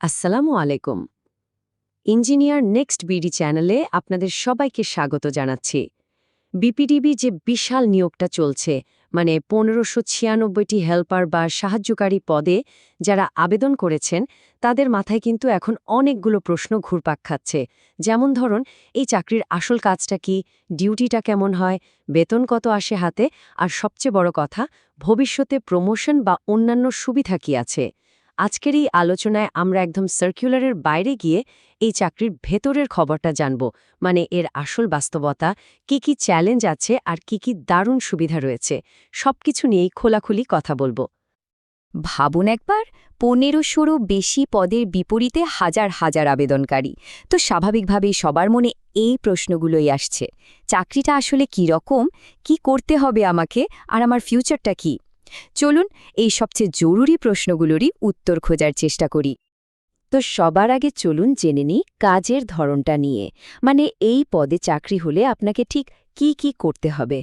আসসালামু আলাইকুম। Engineer next BD চ্যানেলে আপনাদের সবাইকে স্বাগত জানাচ্ছি। বিপিডিবি যে বিশাল নিয়োগটা চলছে মানে পনেরোশো ছিয়ানব্বইটি হেল্পার বা সাহায্যকারী পদে যারা আবেদন করেছেন, তাদের মাথায় কিন্তু এখন অনেকগুলো প্রশ্ন ঘুরপাক খাচ্ছে। যেমন ধরুন, এই চাকরির আসল কাজটা কি, ডিউটিটা কেমন হয়, বেতন কত আসে হাতে, আর সবচেয়ে বড় কথা, ভবিষ্যতে প্রমোশন বা অন্যান্য সুবিধা কি আছে? আজকের এই আলোচনায় আমরা একদম সার্কুলারের বাইরে গিয়ে এই চাকরির ভেতরের খবরটা জানব। মানে এর আসল বাস্তবতা, কি কি চ্যালেঞ্জ আছে আর কি কি দারুণ সুবিধা রয়েছে। সবকিছু নিয়েই খোলাখুলি কথা বলব। ভাবুন একবার, পনেরোশোরও বেশি পদের বিপরীতে হাজার হাজার আবেদনকারী। তো স্বাভাবিকভাবেই সবার মনে এই প্রশ্নগুলোই আসছে। চাকরিটা আসলে কি রকম, কি করতে হবে আমাকে, আর আমার ফিউচারটা কি? চলুন এই সবচেয়ে জরুরি প্রশ্নগুলোরই উত্তর খোঁজার চেষ্টা করি। তো সবার আগে চলুন জেনে নিই কাজের ধরনটা নিয়ে। মানে এই পদে চাকরি হলে আপনাকে ঠিক কি কি করতে হবে।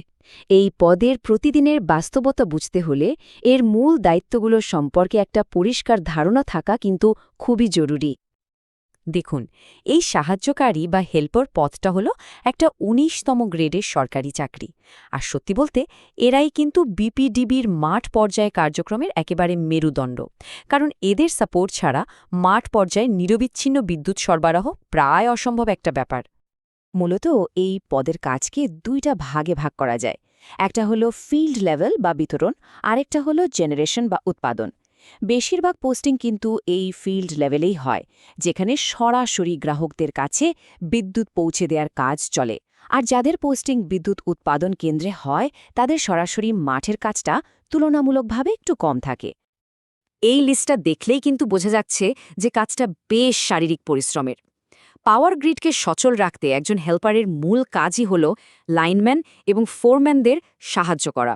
এই পদের প্রতিদিনের বাস্তবতা বুঝতে হলে এর মূল দায়িত্বগুলো সম্পর্কে একটা পরিষ্কার ধারণা থাকা কিন্তু খুবই জরুরি। দেখুন, এই সাহায্যকারী বা হেল্পার পদটা হলো একটা উনিশতম গ্রেডের সরকারি চাকরি। আর সত্যি বলতে, এরাই কিন্তু বিপিডিবির মাঠ পর্যায়ে কার্যক্রমের একেবারে মেরুদণ্ড। কারণ এদের সাপোর্ট ছাড়া মাঠ পর্যায়ে নিরবিচ্ছিন্ন বিদ্যুৎ সরবরাহ প্রায় অসম্ভব একটা ব্যাপার। মূলত এই পদের কাজকে দুইটা ভাগে ভাগ করা যায়। একটা হলো ফিল্ড লেভেল বা বিতরণ, আরেকটা হলো জেনারেশন বা উৎপাদন। বেশিরভাগ পোস্টিং কিন্তু এই ফিল্ড লেভেলেই হয়, যেখানে সরাসরি গ্রাহকদের কাছে বিদ্যুৎ পৌঁছে দেওয়ার কাজ চলে। আর যাদের পোস্টিং বিদ্যুৎ উৎপাদন কেন্দ্রে হয়, তাদের সরাসরি মাঠের কাজটা তুলনামূলকভাবে একটু কম থাকে। এই লিস্টটা দেখলেই কিন্তু বোঝা যাচ্ছে যে কাজটা বেশ শারীরিক পরিশ্রমের। পাওয়ার গ্রিডকে সচল রাখতে একজন হেল্পারের মূল কাজই হল লাইনম্যান এবং ফোরম্যানদের সাহায্য করা।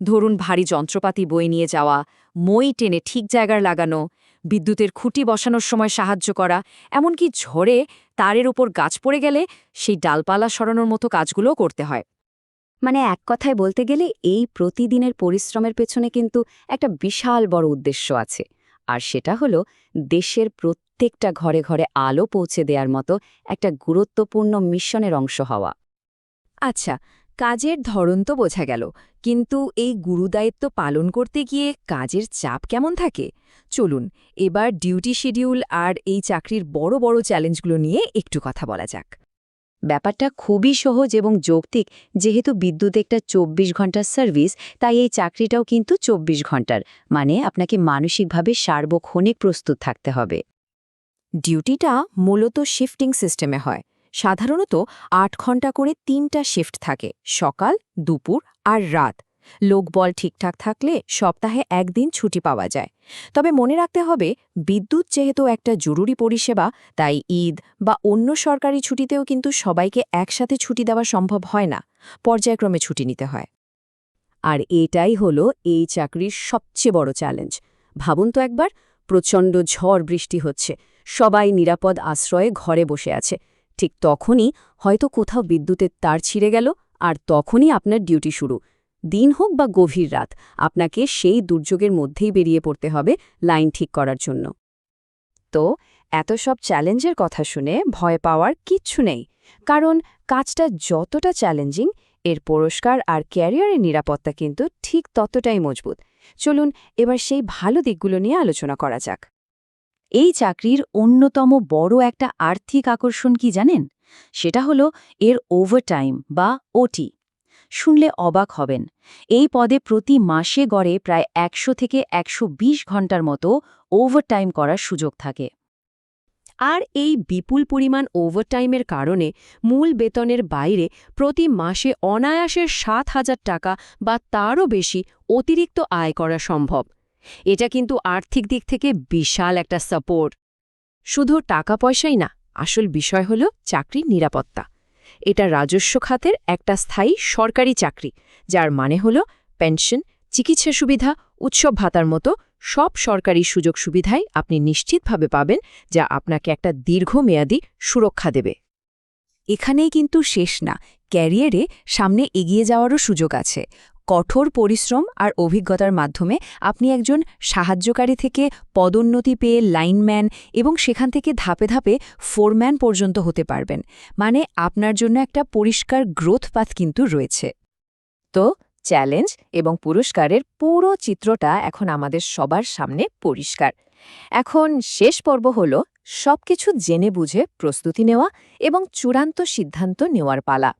ধরুন, ভারী যন্ত্রপাতি বয়ে নিয়ে যাওয়া মই টেনে ঠিক জায়গার লাগানো বিদ্যুতের খুঁটি বসানোর সময় সাহায্য করা এমনকি ঝড়ে তারের ওপর গাছ পড়ে গেলে সেই ডালপালা সরানোর মতো কাজগুলোও করতে হয়। মানে এক কথায় বলতে গেলে এই প্রতিদিনের পরিশ্রমের পেছনে কিন্তু একটা বিশাল বড় উদ্দেশ্য আছে আর সেটা হলো দেশের প্রত্যেকটা ঘরে ঘরে আলো পৌঁছে দেওয়ার মতো একটা গুরুত্বপূর্ণ মিশনের অংশ হওয়া। আচ্ছা কাজের ধরন তো বোঝা গেল, কিন্তু এই গুরুদায়িত্ব পালন করতে গিয়ে কাজের চাপ কেমন থাকে? চলুন, এবার ডিউটি শিডিউল আর এই চাকরির বড় বড় চ্যালেঞ্জগুলো নিয়ে একটু কথা বলা যাক। ব্যাপারটা খুবই সহজ এবং যৌক্তিক, যেহেতু বিদ্যুৎ একটা চব্বিশ ঘণ্টার সার্ভিস, তাই এই চাকরিটাও কিন্তু চব্বিশ ঘণ্টার মানে আপনাকে মানসিকভাবে সার্বক্ষণিক প্রস্তুত থাকতে হবে। ডিউটিটা মূলত শিফটিং সিস্টেমে হয়। সাধারণত আট ঘণ্টা করে তিনটা শিফট থাকে, সকাল, দুপুর আর রাত। লোকবল ঠিকঠাক থাকলে সপ্তাহে একদিন ছুটি পাওয়া যায়। তবে মনে রাখতে হবে, বিদ্যুৎ যেহেতু একটা জরুরি পরিষেবা, তাই ঈদ বা অন্য সরকারি ছুটিতেও কিন্তু সবাইকে একসাথে ছুটি দেওয়া সম্ভব হয় না। পর্যায়ক্রমে ছুটি নিতে হয়। আর এটাই হলো এই চাকরির সবচেয়ে বড় চ্যালেঞ্জ ভাবুন তো একবার, প্রচণ্ড ঝড় বৃষ্টি হচ্ছে। সবাই নিরাপদ আশ্রয়ে ঘরে বসে আছে। ঠিক তখনই হয়তো কোথাও বিদ্যুতের তার ছিঁড়ে গেল আর তখনই আপনার ডিউটি শুরু। দিন হোক বা গভীর রাত, আপনাকে সেই দুর্যোগের মধ্যেই বেরিয়ে পড়তে হবে লাইন ঠিক করার জন্য। তো, এত সব চ্যালেঞ্জের কথা শুনে ভয় পাওয়ার কিচ্ছু নেই, কারণ কাজটা যতটা চ্যালেঞ্জিং, এর পুরস্কার আর ক্যারিয়ারের নিরাপত্তা কিন্তু ঠিক ততটাই মজবুত। চলুন এবার সেই ভালো দিকগুলো নিয়ে আলোচনা করা যাক। এই চাকরির অন্যতম বড় একটা আর্থিক আকর্ষণ কি জানেন? সেটা হলো এর ওভারটাইম বা ওটি শুনলে অবাক হবেন। এই পদে প্রতি মাসে গড়ে প্রায় একশো থেকে একশো বিশ ঘণ্টার মতো ওভারটাইম করার সুযোগ থাকে। আর এই বিপুল পরিমাণ ওভারটাইমের কারণে মূল বেতনের বাইরে প্রতি মাসে অনায়াসের সাত হাজার টাকা বা তারও বেশি অতিরিক্ত আয় করা সম্ভব। এটা কিন্তু আর্থিক দিক থেকে বিশাল একটা সাপোর্ট শুধু টাকা পয়সাই না, আসল বিষয় হল চাকরির নিরাপত্তা। এটা রাজস্ব খাতের একটা স্থায়ী সরকারি চাকরি, যার মানে হল পেনশন চিকিৎসা সুবিধা, উৎসব ভাতার মতো সব সরকারি সুযোগ সুবিধাই আপনি নিশ্চিতভাবে পাবেন, যা আপনাকে একটা দীর্ঘমেয়াদী সুরক্ষা দেবে। এখানেই কিন্তু শেষ না, ক্যারিয়ারে সামনে এগিয়ে যাওয়ারও সুযোগ আছে। কঠোর পরিশ্রম আর অভিজ্ঞতার মাধ্যমে আপনি একজন সাহায্যকারী থেকে পদোন্নতি পেয়ে লাইনম্যান এবং সেখান থেকে ধাপে ধাপে ফোরম্যান পর্যন্ত হতে পারবেন। মানে আপনার জন্য একটা পরিষ্কার গ্রোথ পাথ কিন্তু রয়েছে। তো চ্যালেঞ্জ এবং পুরস্কারের পুরো চিত্রটা এখন আমাদের সবার সামনে পরিষ্কার। এখন শেষ পর্ব হল সবকিছু জেনে বুঝে প্রস্তুতি নেওয়া এবং চূড়ান্ত সিদ্ধান্ত নেওয়ার পালা।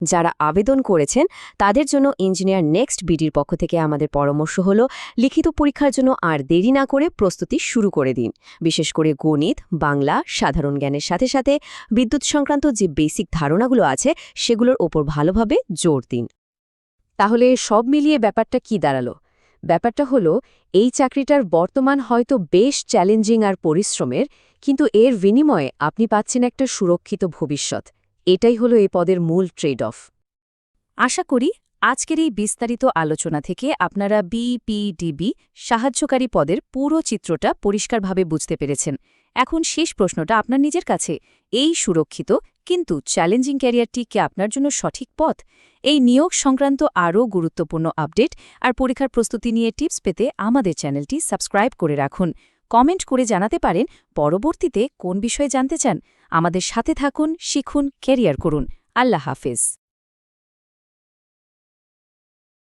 যারা আবেদন করেছেন, তাদের জন্য ইঞ্জিনিয়ার নেক্সট বিডির পক্ষ থেকে আমাদের পরামর্শ হল, লিখিত পরীক্ষার জন্য আর দেরি না করে প্রস্তুতি শুরু করে দিন। বিশেষ করে গণিত, বাংলা, সাধারণ জ্ঞানের সাথে সাথে বিদ্যুৎ সংক্রান্ত যে বেসিক ধারণাগুলো আছে, সেগুলোর ওপর ভালোভাবে জোর দিন। তাহলে সব মিলিয়ে ব্যাপারটা কি দাঁড়াল? ব্যাপারটা হলো, এই চাকরিটার বর্তমান হয়তো বেশ চ্যালেঞ্জিং আর পরিশ্রমের, কিন্তু এর বিনিময়ে আপনি পাচ্ছেন একটা সুরক্ষিত ভবিষ্যৎ। এটাই হলো এই পদের মূল ট্রেড অফ আশা করি আজকের এই বিস্তারিত আলোচনা থেকে আপনারা বিপিডিবি সাহায্যকারী পদের পুরো চিত্রটা পরিষ্কারভাবে বুঝতে পেরেছেন। এখন শেষ প্রশ্নটা আপনার নিজের কাছে। এই সুরক্ষিত কিন্তু চ্যালেঞ্জিং ক্যারিয়ারটি কি আপনার জন্য সঠিক পথ? এই নিয়োগ সংক্রান্ত আরও গুরুত্বপূর্ণ আপডেট আর পরীক্ষার প্রস্তুতি নিয়ে টিপস পেতে আমাদের চ্যানেলটি সাবস্ক্রাইব করে রাখুন। কমেন্ট করে জানাতে পারেন পরবর্তীতে কোন বিষয়ে জানতে চান। আমাদের সাথে থাকুন, শিখুন, ক্যারিয়ার করুন। আল্লাহ হাফেজ।